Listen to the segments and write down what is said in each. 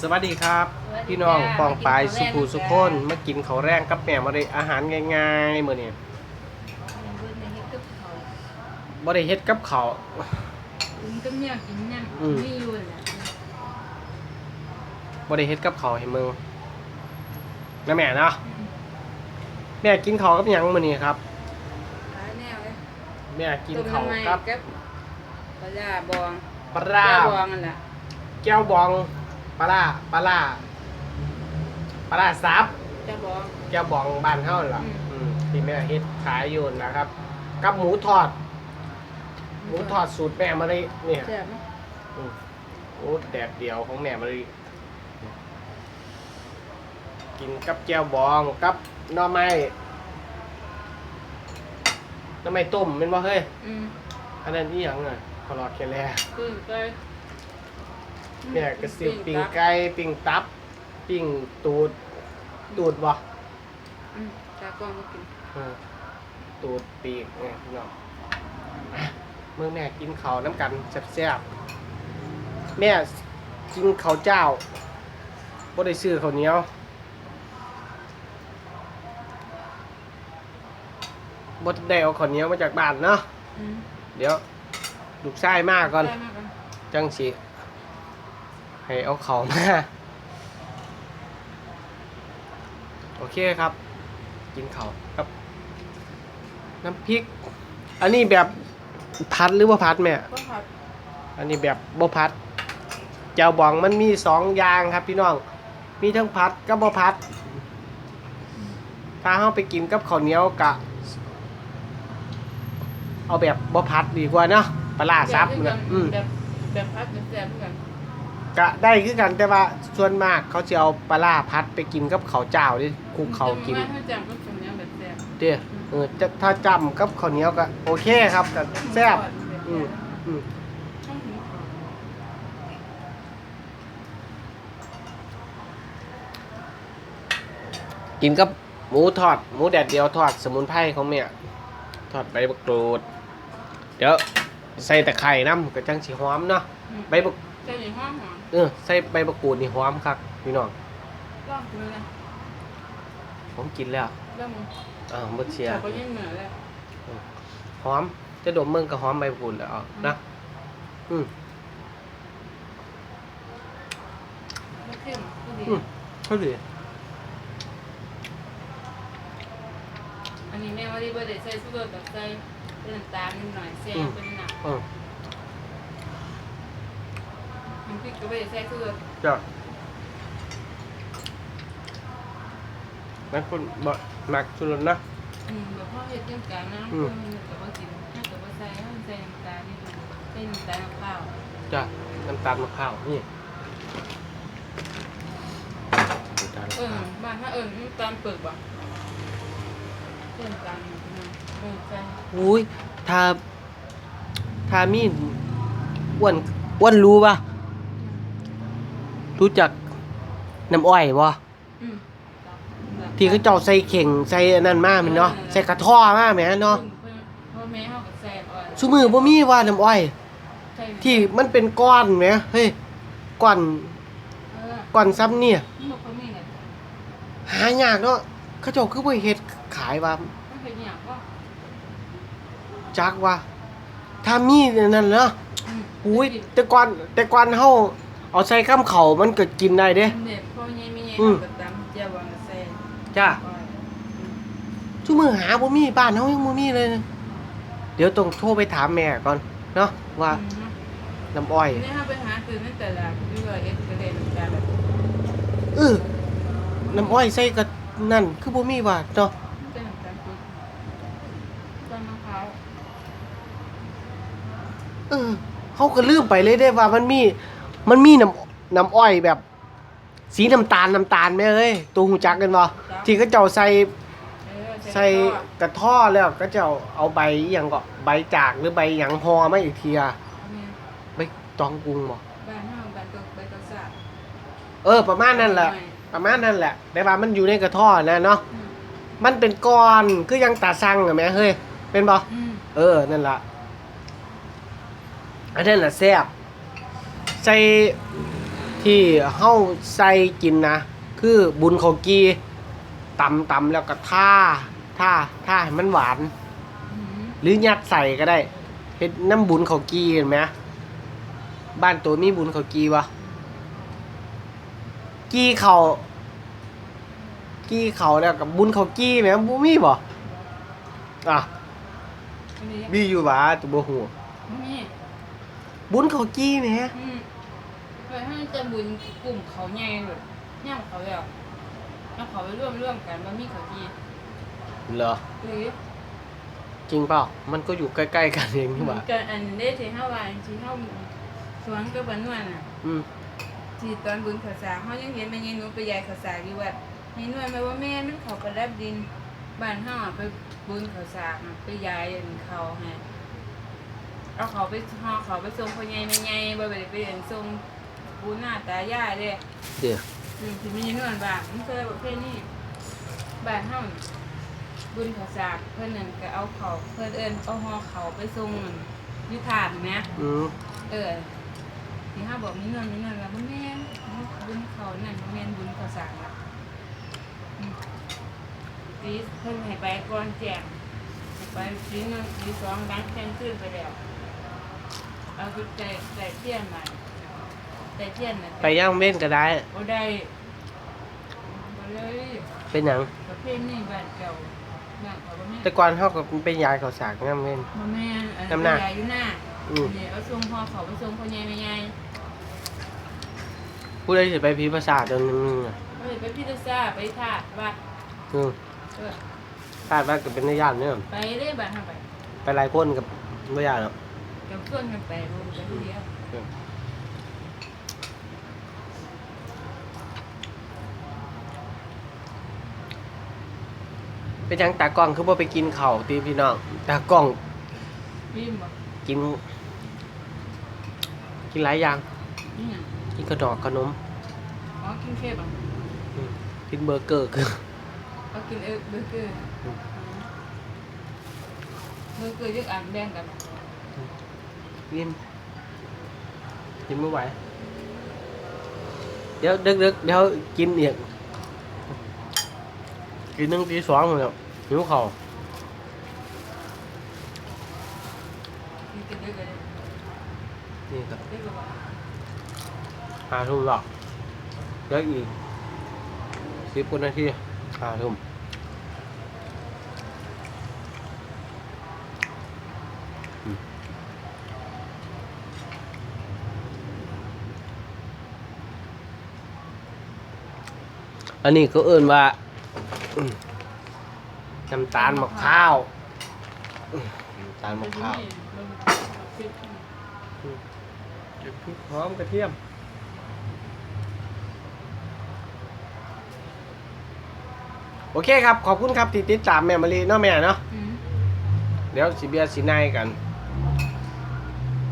สวัสดีครับสวัสดีพี่น้องจ้าปองปลายมากิสุนภูข้าวแรงสุจ้าคนมากินข้าวแรงกับแม่มาเลยอาหารง่ายๆมื้อนี้เบิ่งในเฮ็ดกับเขาวบ่ได้เฮ็ดกับข้าวกินกับเนี่ยกินเนี่ยอืมมีอยู่แหละบ่ได้เฮ็ดกับข้าวให้มึงนะแม่เนาะแม่กินข้าวกับหยังมื้อนี้ครับหลายแนวเลยแม่กินต้มข้าวน้ำมันกับกับปลาร้าบองปลาร้าปลาบองนั่นแหละแก้วบอง ปลาร้าปลาร้าปลาร้าซับเจ้าบองแก้วบองบ้านเฮานั่นล่ะอืม อืมที่แม่เฮ็ดขายอยู่นะครับ กับหมูทอด หมูทอดสูตรแม่มาเลยเนี่ยแซ่บไหมอืมโอ้แดดเดียวของแม่มาเลยกินกับแก้วบองกับหน่อไม้หน่อไม้ต้มเป็นบ่เฮ้ย อืมอันนั้นอีหยังอะคอรอดแค่แลปิ้งไก่แม่ก็ซื้อปิ้งไก่ปิ้งตับปิ้งตูด ตูดบ่อืมตากล้องก็กินเออตูดปีกเนี่ยพี่น้องอะเมื่อแม่กินข้าวน้ำกันแซ่บๆแม่กินข้าวเจ้าบ่ได้ซื้อข้าวเหนียวบ่ได้เอาข้าวเหนียวมาจากบ้านเนาะอืมเดี๋ยวลูกชายมาก่อน ได้มากกันจังสิ ให้เอาเขามาโอเคครับ กินเขาวครับ น้ำพริก อันนี้แบบพัดหรือว่าพัดแม่ก็ผัดอันนี้แบบบ่พัดเจ้าบองมันมีสองอย่างครับพี่น้อง มีทั้งพัดกับบ่พัด ถ้าเฮาไปกินกับข้าวเหนียวกะ เอาแบบบ่พัดดีกว่าเนาะปลาร้าซับแซ่นะบอืม แบบแบบผัดแบบแซ่บเหมือนกัน กะได้คือกันแต่ว่าส่วนมากเขาจะเอาปลาร้าพัดไปกินกับข้าวเจ้าดิคลุกเขาวกินแต่ว่าถ้าจำก็สมเนี้ยแบบแซ่บเด้อเออจะถ้าจำกับข้าวเหนียวก็โอเคครับก็แซ่บอืมอืมกินกับหมูทอดหมูแดดเดียวทอดสมุนไพรของแม่ทอดใบมะกรูด เดี๋ยวใส่ตะไคร่น้ำก็จังสีหอมเนาะใบมะใส่หอมหอมเออใส่ใบมะกรูดนี่หอมครับพี่น้องลองดูนะผมกินแล้วลองอ่าวบ่เชียร์ก็ยังเหนือเลยหอม จะดมเมืองก็หอมใบมะกรูดแล้วเอานะอืมไม่เข้มก็ดีอืมเขาดีอันนี้แม่ว่าที่บ่ได้ใส่สุกรแบบใส่เป็นน้ำตาลนิดหน่อยแซ่บเป็นหนัก อืม น้ำ พริกก็บ่ได้ใส่สุกรจ้ะนั่นคนบ่มักสุดนะ อืมเดี๋ยวพ่อเฮ็ดจังกลางนะอืเพิ่มนก็บ่กินถ้าเกิดว่าใส่ให้มันใส่น้ำตาลนิดหน่อยใส่น้ำตาลมะพร้าวจ้ะน้ำตาลมะพร้าวนี่น้ำตาลเอมะอพร้าวบ้านถ้าเอิ้นน้ำตาลเปลือกบ่ใส่น้ำตาลนิดหน่อยเออใส่อุ้ยถ้าถ้ามีอ้วนอ้วนรู้ป่ะ รู้จักน้ำอ้อยป่ะอืมที่เขาเจ้าใส่เข่งใส่อันนั่นมากมันเนาะใส่กระท่อมากแหมเนาะพ่อแม่เฮาก็แซ่บอ่อนซุมือบ่มีว่าน้ำอ้อยใส่ที่มันเป็นก้อนแหมเฮ้ยก้อนเออก้อนซ้ำเนี่ยมันบ่ค่อยมีเนี่ยหายากเนาะเขาเจ้าคือบ่เฮ็ดขายว่า มันเป็นหยังบ่จักว่าถ้ามีนั่นเนาะอืมอุ้ยแต่ก่อนแต่ก่อนเฮา เอาใส่ข้ามเขามันก็กินได้เด้ เด็กพ่อใหญ่แม่ใหญ่อืมก็ตามเจ้าวังแซ่จ้าอ้อยซุมือหาบ่มีบ้านเฮายังบ่มีเลยนะเดี๋ยวต้องโทรไปถามแม่ก่อนเนาะว่าอืมน้ำอ้อย นี่เฮาไปหาซื้อในตลาดอยู่ร้อยเอ็ดก็ได้น้ำตาลแบบเออน้ำอ้อยใส่กับนั่นคือบ่มีว่าเนาะเป็นน้ำตาลปึ๊บต้นมะพร้าวเออเขาก็ลืมไปเลยได้ว่ามันมี มันมีน้ำน้ำอ้อยแบบ สีน้ำตาลน้ำตาลแม่เอ้ยตัวหูจักกันบ่ที่เขาเจ้าใส่เออใส่กระท่อแล้วก็เจ้าเอาใบอหย่างก็ใบจากหรือใบหยังห่อมาอีกทีอะเนี่ยใบตองกรุงบ่บ้านเฮาบ้านตกใบตกสาดเออ ประมาณนั้นแหละ ประมาณนั้นแหละแต่ว่ามันอยู่ในกระท่อนะเนาะอืมมันเป็นก้อนคือยังตาสั่งอะแม่เฮ้ยเป็นบ่อืมเออนั่นละอันนั้นแหละแซ่บ ใส่ที่เฮาใส่กินนะ คือบุญเขากีตำตำแล้วก็ท่าท่าท่าให้มันหวานอืมหรือยัดใส่ก็ได้เฮ็ดน้ำบุญเขากีเห็นไหมบ้านตัวมีบุญเขากีวะกีเขากีเขาแล้วกับบุญเขากีแหมบ่มีบ่อะอันนี้มีอยู่บ่ตัวบ่ฮู้นี่ บุญเขากีแหมอืมไปให้จะบุญกลุ่มเขาใหญ่เลยย่างเขาแล้วแล้วเขาไปร่วมร่วมกันว่ามีเขาดีเหรอหรือจริงเปล่ามันก็อยู่ใกล้ๆกันเองนี่หว่ากันอันได้ที่เฮาว่าที่เฮาสวนกับบ้านนวลน่ะอืมที่ตอนบุญข้าวสารเฮายังเห็นแม่ยายหนูไปยายข้าวสารอยู่วัดยายนวลมาว่าแม่มันเขาไปรับดินบ้านเฮาอะไปบุญข้าวสารอะไปยายอันเขาให้ เอาเขาไปห่อเขาไปส่งพ่อใหญ่แม่ใหญ่บ่ได้ไปเรียนส่งปูหน้าตายายเด้เดี๋ยวอืมที่มีนวลบ้านมันเคยประเภทนี้บ้านเฮาบุญข้าสารเพิ่นนั่นก็เอาเขาเพิ่นเอิ้นเอาห่อเขาไปส่งอยู่ถาดแหมอืมเออที่ห้าบอกมีเงินมีเงินแล้วบ่แม่นบุญเขานั่นบ่แม่นบุญขาสางละอืมปีเพิ่นให้ไปก่อนแจ้งให้ไปปีหนึงปีสองหลังแจ้งขึ้นไปแล้ว เอาคือใจใจเทียนมาใจเทียนน่ะไปย่างเว้นก็ได้บ่ได้บ่เลยเป็นหยังประเภทนี้บ้านเก่าบ้านเขาบ่แม่นแต่ก่อนเฮาก็เป็นยายเขาวสากย่างเว้น บ่แม่นอันน้ำหน้า ใหญ่อยู่หน้าอืมนี่เอาส่งพ่อเขาไปส่งพ่อใหญ่แม่ใหญ่ผู้ใดสิไปพิพาษาจนนึงอะเอ้ยไปพิทซ่าไปถาดวัดอืมเออคาดว่าก็เป็นญาติเนี่ยไปเรื่อยบ้านทางไป ไปหลายคนกับบ่ญาติหรอก กับเพื่อนกันไปรวมกันทีเดียวเป็นหยังตากล้องคือบ่ไปกินข้าวติพี่น้องตากล้องพิมพ์บ่กิน กินหลายอย่าง นี่ไงกินกระดอกขนม อ๋อกินเค้กบ่กินเบอร์เกอร์คือเอากินเออเบอร์เกอร์เบอร์เกอร์ยึกอันแบ่งกัน กินกินไม่ไหว เดี๋ยวดึกๆเดี๋ยวกินอีกกินหนึ่งตีสองเลยหิวข้าวกินกันเยอะกันนี่ครับเยอะกว่าหาทุ่มหรอกเดี๋ยวอีกสิบกว่านาทีหาทุ่มอืม อันนี้เขาเอิ่นว่าอืมน้ำตาลมะพร้าวอืมน้ำตาลมะพร้าวเก็บพริกหอมกระเทียมโอเคครับ ขอบคุณครับที่ติดตามแม่มารีเนาะแม่เนาะอืมเดี๋ยวสิเบียร์สินายกัน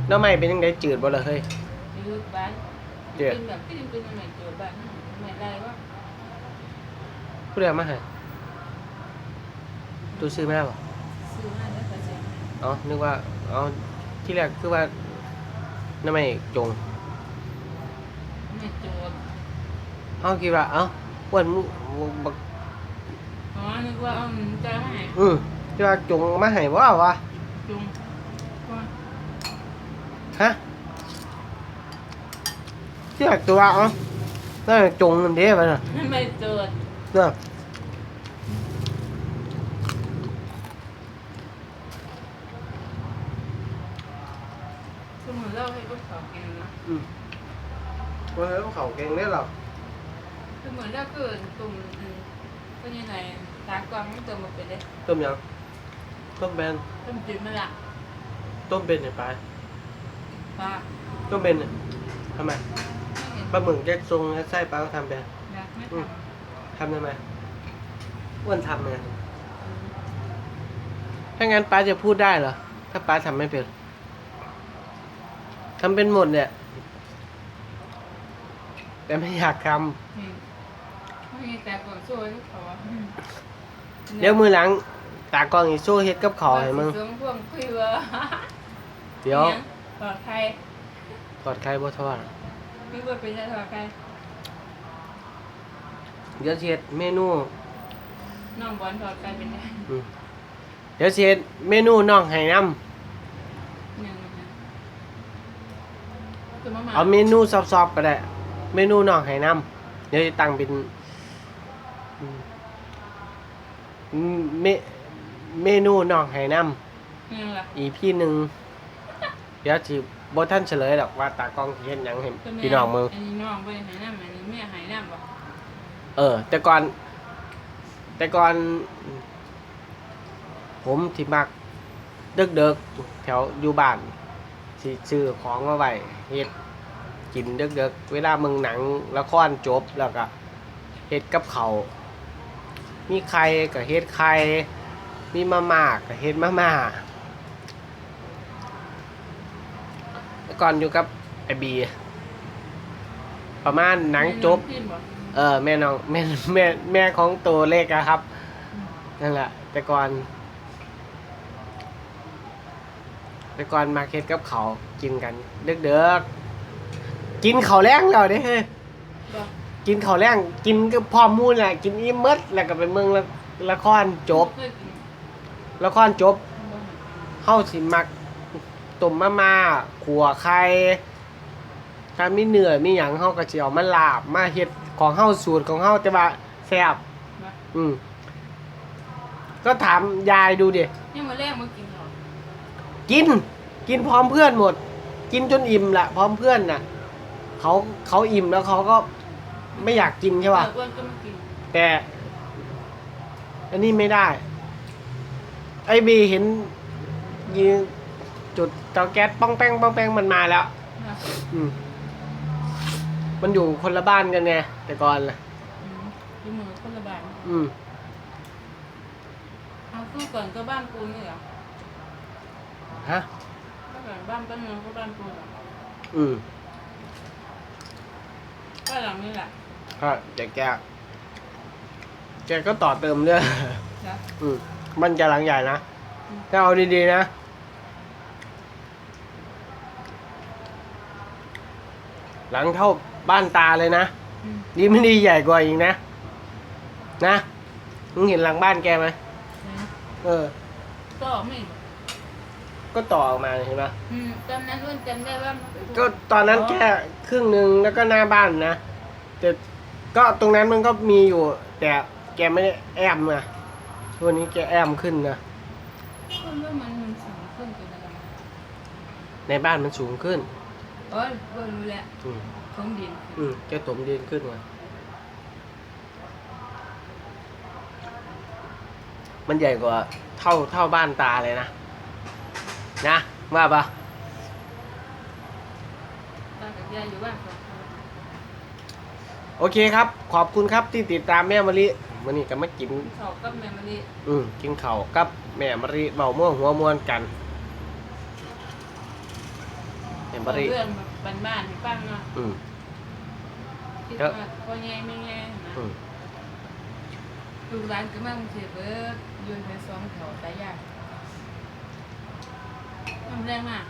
เนาะไม่เป็นยังไงจืดบ่เลยเฮ้ยยืดบ้านเดี๋ยวเป็นแบบที่เป็นยังไงเจอบ้านไม่ได้ว่า ผู้ใดเอามาให้ตัวซื้อแม่บ่ซื้อมาแล้วก็เสียอ๋อนึกว่าอ๋อที่แรกคือว่าเนาะไม่จงไม่โจดเอ้าคิดว่าเอ้าอ้วนมึงบักอ๋อนึกว่าเอาจะให้อืมคิดว่าจงมาให้บ่วะจุงว่าฮะที่แรกตัวเอ้าน่าจะจงนั่นเด้ป่ะน่ะไม่โจดเนาะ สมมติเราให้ลูกสาว กินนะอืมว่าเฮ้ยเขาเก่งได้หรอคือเหมือนเราเกิดตุ่มอืมก็ยังไงตากวางไม่เติมมาเป็นเลยต้มยังต้มเป็นต้มจืดมาละต้มเป็นเนี่ยไปปลาต้มเป็นเนี่ยทำไมไม่เห็นปลาหมึกแยกทรงไส้ปลาก็ทำเป็นอยากไม่ททำได้ไหมอ้วนทำไงถ้างั้นป้าจะพูดได้เหรอถ้าป้าทำไม่เป็นทำเป็นหมดเนี่ย แต่ไม่อยากทำอืมไม่มีแต่ก่อนช่วยลูกเขาอะำเดี๋ยวมือหลังตากล้องอีโซ่เฮ็ดกับขอให้มึงว่าสิสวพวงคุยว่าเดี๋ยวปลอดภัยทอดไข่บ่ทอดพี่ว่าเป็นอะไรกันเดี๋ยวสิเฮ็ดเมนูน้องบอลถอดกันเป็นได้อืมเดี๋ยวสิเฮ็ดเมนูน่องไห้น้ยังไงคือมาำมาเอาเมนูซอฟๆก็ได้ เมนูน่องไห้น้ำเดี๋ยวสิตั้งเป็นอืมอืมเมเมนูน่องไห้น้ำยังล่ะอีพี่หนึ่งเดี๋ยวสิบ่ท่านเฉลยหรอกว่าตากล้องสิเฮ็ดหยังให้พี่น้องมึง อันนี้น้องไปหายน้ำอันนี้แม่หายน้ำบ่เออ แต่ก่อน แต่ก่อน ผมที่มักเด็กๆแถวอยู่บ้านสิซื้อของมาไว้เฮ็ด กินเด็กๆเวลามึงหนังละครจบแล้วก็เฮ็ดกับเขาวมีไข่ก็เฮ็ดไข่มีมาม่าก็เฮ็ดมาม่าแต่ก่อนอยู่กับไอบี ประมาณหนังจบพี่บ่เออ แม่น้องแม่แม่แม่ของตัวเล็กอะครับ นั่นแหละ แต่ก่อน แต่ก่อนมาเก็ตกับเขาวกินกัน เด็กๆ กินเขาวแรงแล้วเด้เฮ้ยบ่กินเขาวแรงกินก็พร้อมหมูนแหละกินอิ่มหมดแล้วก็ไปเมืองละละครจบ เคยกินละครจบบ่เฮาสิมักต้มมาม่าขัวไข่ถ้ามีเนื้อมีหยังเฮาก็สิเอามาลาบมาเฮ็ดของเฮาสูตรของเฮาแต่ว่าแซ่บบ่อืมก็ถามยายดูดิยังมาแรกมากินเหรอกิน กินพร้อมเพื่อนหมด กินจนอิ่มละพร้อมเพื่อนน่ะ เขาเขาอิ่มแล้วเขาก็ไม่อยากกินใช่ป่ะเอออ้วนก็มากินแต่ อันนี้ไม่ได้ ไอบีเห็นยิงจุดเตาแก๊สป้องแป้งป้องแป้งมันมาแล้ว นะอืม มันอยู่คนละบ้านกันไงแต่ก่อนล่ะ อืมดูมือคนละบาทอืม เอาคู่ก่อนก็บ้านปูนี่เหรอฮะก็ก่อนบ้านป้าเมืองก็บ้านปูเหรออืม ก็หลังนี่แหละ ก็แต่แกแกก็ต่อเติมเรื่องนะอืมมันจะหลังใหญ่นะถ้าเอาดีๆนะ หลังเท่าบ้านตาเลยนะอืมดีไม่ดีใหญ่กว่าอีกนะ นะมึงเห็นหลังบ้านแกไหมนะเออ ก็ไม่ ก็ต่อออกมาเห็นไหมอืมตอนนั้นอ้วนจำได้ว่ามันก็ตอนนั้นแค่ครึ่งหนึ่งแล้วก็หน้าบ้านนะแต่ ก็ตรงนั้นมันก็มีอยู่ แต่แกไม่ได้แอมนะวันนี้แกแอมขึ้นนะคนว่ามันมันสูงขึ้นจนอะไรในบ้านมันสูงขึ้นโอ้ยก็รู้แล้วอืมท้องดินอืมแกถมดินขึ้นมามันใหญ่กว่าเท่าเท่าบ้านตาเลยนะ นะว่าปะตากับยายอยู่บ้านสองคน โอเคครับ ขอบคุณครับที่ติดตามแม่มะลิวันนี้ก็มากินเขากับแม่มะลิอืมกินข้าวกับแม่มะลิเบาม่วงหัวมวนกันแม่มะลิเรื่องบ้านๆให้ฟังเนาะอืม คิดเยอะว่าพ่อแง่ไม่แง่นะอืมลูกหลานก็มากรุงเทพเบิดยืนไปสองแถวตายากทำแรงมาก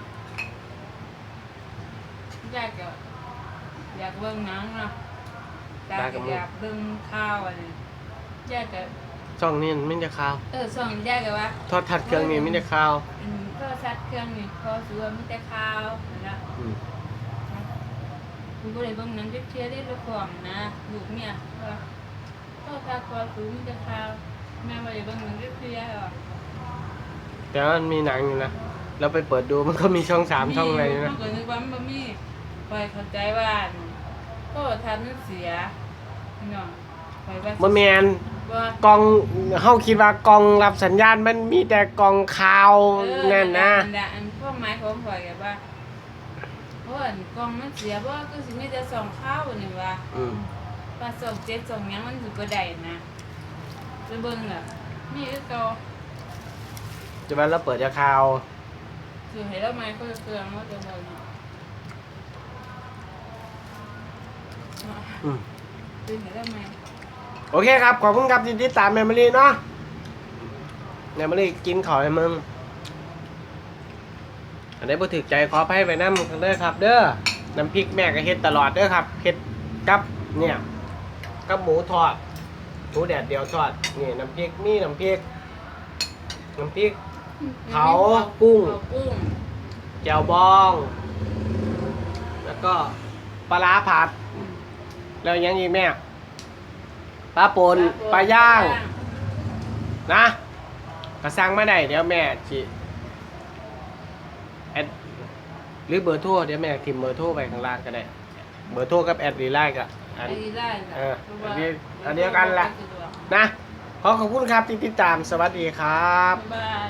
ยากก็อยากเบิ่งหนังเนาะ ตาก็อยากเบิ่งข้าวอะไรยากก็ช่องนี้ไม่จะข้าวเออส่องยากก็ว่าทอดทัดเครื่องนี้ไม่จะข้าวอืมก็ชัดเครื่องนี่พอสัวมีแต่ข้าวนั่นละอืมกูก็เลยเบิ่งหนังเทียได้ละครนะลูกเมียว่าก็ข้าวพอสูมีแต่ข้าวแม่ว่าอย่าเบิ่งหนังเทียหรอแต่ว่ามันมีหนังอยู่นะเราไปเปิดดูมันก็มีช่องสามช่องอะไรอยู่นะเกิดนึกว่ามันบ่มีปล่อยเข้าใจว่า ก็ทันมันเสียพี่น้องปล่อยว่าบ่แมนว่ากองเฮาคิดว่ากองรับสัญญาณมันมีแต่กองข่าวเออนั่นนะอัอันพวกไม้ของปล่อยกันว่าเพราะว่าอันกองมันเสียเพราะว่าก็สิมีแต่สองข้าวนี่ว่าอืมว่าสองเจ็ดสองหยังมันอยู่บ่ได้นะไปเบิ่งล่ะมีคือเก่าจะว่าเราเปิดจะข่าวสิให้เราไม้ก็เครื่องว่าจะบ่เนาะ อืมสิให้เราไม้โอเคครับ ขอบคุณครับที่ติดตามแมมโมรี่เนาะแมมโมรี่กินข้าวให้มึง อันนี้บ่ถึกใจขออภัยไปน้ำกันเด้อครับ เด้อ น้ำพริกแม่ก็เฮ็ดตลอดเด้อครับ เฮ็ดกับเนี่ย กับหมูทอด หมูแดดเดียวทอด นี่น้ำพริกมีน้ำพริก น้ำพริก เผากุ้งเผากุ้งแจ่วบอง แล้วก็ปลาร้าผัด แล้วยังอีกแม่ปลาปนปลาย่าง นะกระซังมาได้เดี๋ยวแม่จิแอดหรือเบอร์โทรเดี๋ยวแม่ทิมเบอร์โทรไปข้างล่างก็ได้ เบอร์โทรกับแอดรีไลน์ก็อันอันนี้ได้ค่ะเออพราะว่าอันนี้อันเดียวกันแหละ นะ ขอขอบคุณครับที่ติดตามสวัสดีครับ บ๊ายบาย